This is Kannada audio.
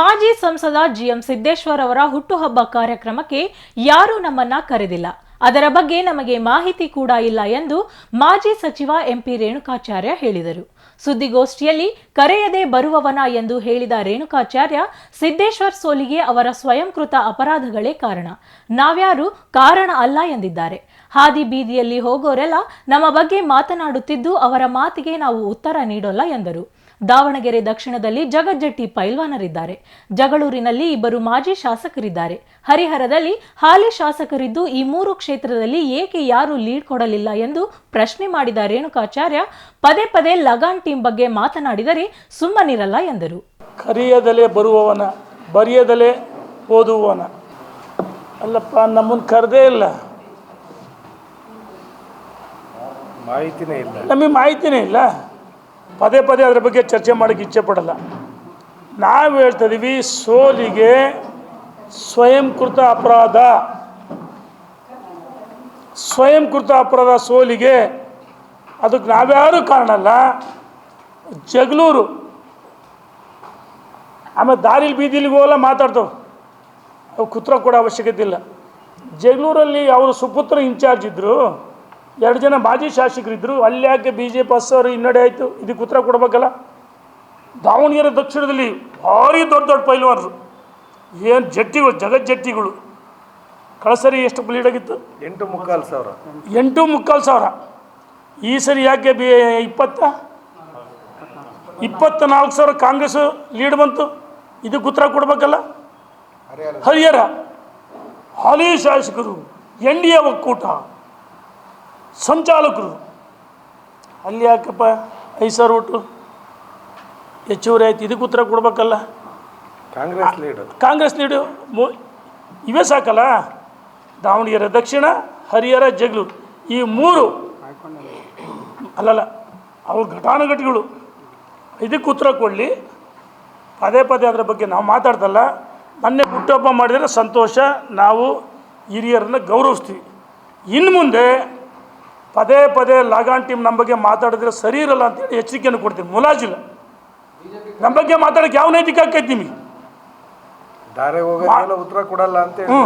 ಮಾಜಿ ಸಂಸದ ಜಿಎಂ ಸಿದ್ದೇಶ್ವರ್ ಅವರ ಹುಟ್ಟುಹಬ್ಬ ಕಾರ್ಯಕ್ರಮಕ್ಕೆ ಯಾರೂ ನಮ್ಮನ್ನ ಕರೆದಿಲ್ಲ. ಅದರ ಬಗ್ಗೆ ನಮಗೆ ಮಾಹಿತಿ ಕೂಡ ಇಲ್ಲ ಎಂದು ಮಾಜಿ ಸಚಿವ ಎಂಪಿ ರೇಣುಕಾಚಾರ್ಯ ಹೇಳಿದರು. ಸುದ್ದಿಗೋಷ್ಠಿಯಲ್ಲಿ ಕರೆಯದೆ ಬರುವವನ ಎಂದು ಹೇಳಿದ ರೇಣುಕಾಚಾರ್ಯ, ಸಿದ್ದೇಶ್ವರ್ ಸೋಲಿಗೆ ಅವರ ಸ್ವಯಂಕೃತ ಅಪರಾಧಗಳೇ ಕಾರಣ. ನಾವ್ಯಾರು ಕಾರಣ ಅಲ್ಲ ಎಂದಿದ್ದಾರೆ. ಹಾದಿ ಬೀದಿಯಲ್ಲಿ ಹೋಗೋರೆಲ್ಲ ನಮ್ಮ ಬಗ್ಗೆ ಮಾತನಾಡುತ್ತಿದ್ದು ಅವರ ಮಾತಿಗೆ ನಾವು ಉತ್ತರ ನೀಡೋಲ್ಲ ಎಂದರು. ದಾವಣಗೆರೆ ದಕ್ಷಿಣದಲ್ಲಿ ಜಗಜ್ಜಟ್ಟಿ ಪೈಲ್ವಾನರಿದ್ದಾರೆ. ಜಗಳೂರಿನಲ್ಲಿ ಇಬ್ಬರು ಮಾಜಿ ಶಾಸಕರಿದ್ದಾರೆ. ಹರಿಹರದಲ್ಲಿ ಹಾಲಿ ಶಾಸಕರಿದ್ದು ಈ ಮೂರು ಕ್ಷೇತ್ರದಲ್ಲಿ ಏಕೆ ಯಾರು ಲೀಡ್ ಕೊಡಲಿಲ್ಲ ಎಂದು ಪ್ರಶ್ನೆ ಮಾಡಿದ ರೇಣುಕಾಚಾರ್ಯ ಪದೇ ಪದೇ ಲಗಾನ್ ಟೀಮ್ ಬಗ್ಗೆ ಮಾತನಾಡಿದರೆ ಸುಮ್ಮನಿರಲ್ಲ ಎಂದರು. ಕರಿಯದಲೆ ಬರುವವನ ಬರೆಯದಲೇ ಓದುವವನ. ಅಲ್ಲಪ್ಪ ನಮ್ಮನ್ನು ಕರೆದೇ ಇಲ್ಲ. ಮಾಹಿತಿನೇ ಇಲ್ಲ. ನಮಗೆ ಮಾಹಿತಿನೇ ಇಲ್ಲ. ಪದೇ ಪದೇ ಅದರ ಬಗ್ಗೆ ಚರ್ಚೆ ಮಾಡೋಕ್ಕೆ ಇಚ್ಛೆ ಪಡಲ್ಲ. ನಾವು ಹೇಳ್ತಾ ಇದೀವಿ, ಸೋಲಿಗೆ ಸ್ವಯಂಕೃತ ಅಪರಾಧ. ಸ್ವಯಂಕೃತ ಅಪರಾಧ ಸೋಲಿಗೆ ಅದಕ್ಕೆ ನಾವ್ಯಾರೂ ಕಾರಣ ಅಲ್ಲ ಜಗಳೂರು ಆಮೇಲೆ ದಾರಿಲಿ ಬೀದಿಲಿ ಹೋಗಲ್ಲ ಮಾತಾಡ್ತಾವೆ. ಅವು ಕುತ್ರ ಕೂಡ ಅವಶ್ಯಕತೆ ಇಲ್ಲ. ಜಗಳೂರಲ್ಲಿ ಅವರು ಸುಪುತ್ರ ಇನ್ಚಾರ್ಜ್ ಇದ್ದರು ಎರಡು ಜನ ಮಾಜಿ ಶಾಸಕರಿದ್ದರು ಅಲ್ಲಿ ಯಾಕೆ ಬಿ ಜೆ ಪಿ ಹಿನ್ನಡೆ ಆಯಿತು? ಇದಕ್ಕೆ ಉತ್ತರ ಕೊಡಬೇಕಲ್ಲ? ದಾವಣಗೆರೆ ದಕ್ಷಿಣದಲ್ಲಿ ಭಾರಿ ದೊಡ್ಡ ದೊಡ್ಡ ಪೈಲ್ವಾನರು. ಏನು ಜಟ್ಟಿಗಳು ಜಗತ್ ಜಟ್ಟಿಗಳು. ಕಳಸರಿ ಎಷ್ಟು ಬ್ಲೀಡ್ ಆಗಿತ್ತು? ಎಂಟು ಮುಕ್ಕಾಲು ಸಾವಿರ. ಎಂಟು ಮುಕ್ಕಾಲು ಸಾವಿರ. ಈ ಸರಿ ಯಾಕೆ ಬಿ ಇಪ್ಪತ್ತ? ಇಪ್ಪತ್ತ ನಾಲ್ಕು ಸಾವಿರ ಕಾಂಗ್ರೆಸ್ ಲೀಡ್ ಬಂತು. ಇದಕ್ಕೆ ಉತ್ತರ ಕೊಡ್ಬೇಕಲ್ಲ? ಹರಿಹರ. ಹಾಲಿ ಶಾಸಕರು ಎನ್ ಡಿ ಎ ಒಕ್ಕೂಟ. ಸಂಚಾಲಕರು. ಅಲ್ಲಿ ಯಾಕಪ್ಪ ಐದು ಸಾವಿರ ಒಟ್ಟು ಹೆಚ್ಚುವರಿ ಆಯ್ತು. ಇದಕ್ಕೆ ಉತ್ತರ ಕೊಡ್ಬೇಕಲ್ಲ? ಕಾಂಗ್ರೆಸ್ ಲೀಡರ್ ಕಾಂಗ್ರೆಸ್ ಲೀಡರ್ ಇವೇ ಸಾಕಲ್ಲ? ದಾವಣಗೆರೆ ದಕ್ಷಿಣ ಹರಿಹರ ಜಗಳೂರು ಈ ಮೂರು ಅಲ್ಲಲ್ಲ ಅವ್ರ ಘಟಾನುಘಟಿಗಳು. ಇದಕ್ಕೆ ಉತ್ತರ ಕೊಡಲಿ. ಪದೇ ಪದೇ ಅದರ ಬಗ್ಗೆ ನಾವು ಮಾತಾಡ್ತಲ್ಲ ಮೊನ್ನೆ ಹುಟ್ಟುಹಬ್ಬ ಮಾಡಿದರೆ ಸಂತೋಷ ನಾವು ಹಿರಿಯರನ್ನು ಗೌರವಿಸ್ತೀವಿ. ಇನ್ನು ಮುಂದೆ ಪದೇ ಪದೇ ಲಾಗಾನ್ ಟೀಮ್ ನಮ್ಮ ಬಗ್ಗೆ ಮಾತಾಡಿದ್ರೆ ಸರಿ ಇರಲ್ಲ ಅಂತೇಳಿ ಎಚ್ಚರಿಕೆಯನ್ನು ಕೊಡ್ತೀನಿ. ಮುಲಾಜಿಲ್ಲ ನಮ್ಮ ಬಗ್ಗೆ ಮಾತಾಡಕ್ಕೆ ಯಾವ ನೈತಿಕ ಆಕೈತಿ ನಿಮಗೆ? ದಾರೆ ಉತ್ತರ ಕೊಡಲ್ಲ ಅಂತ ಹ್ಞೂ